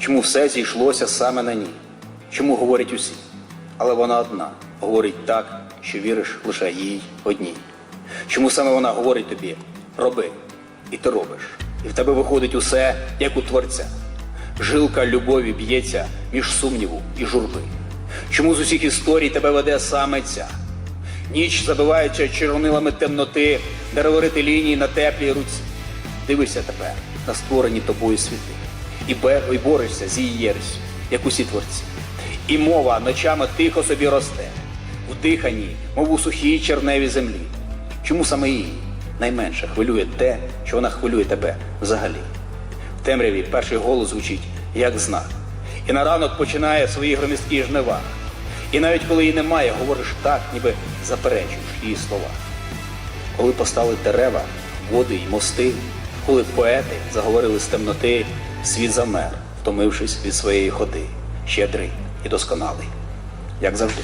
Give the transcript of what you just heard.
Чому все зійшлося саме на ній? Чому говорять усі? Але вона одна говорить так, що віриш лише їй одній. Чому саме вона говорить тобі роби, і ти робиш, і в тебе виходить усе, як у творця. Жилка любові б'ється між сумніву і журби. Чому з усіх історій тебе веде саме ця? Ніч забиваючи червонилами темноти, деревовити лінії на теплій руці. Дивишся тепер на створені тобою світи, і, борешся з її єресю, як усі творці. І мова ночами тихо собі росте, в диханні, мов у сухій черневій землі. Чому саме її найменше хвилює те, що вона хвилює тебе взагалі? В темряві перший голос звучить як знак. І на ранок починає свої громісткі жнива. І навіть коли її немає, говориш так, ніби заперечуєш її слова. Коли постали дерева, води й мости, коли поети заговорили з темноти, світ замер, втомившись від своєї ходи, щедрий і досконалий, як завжди.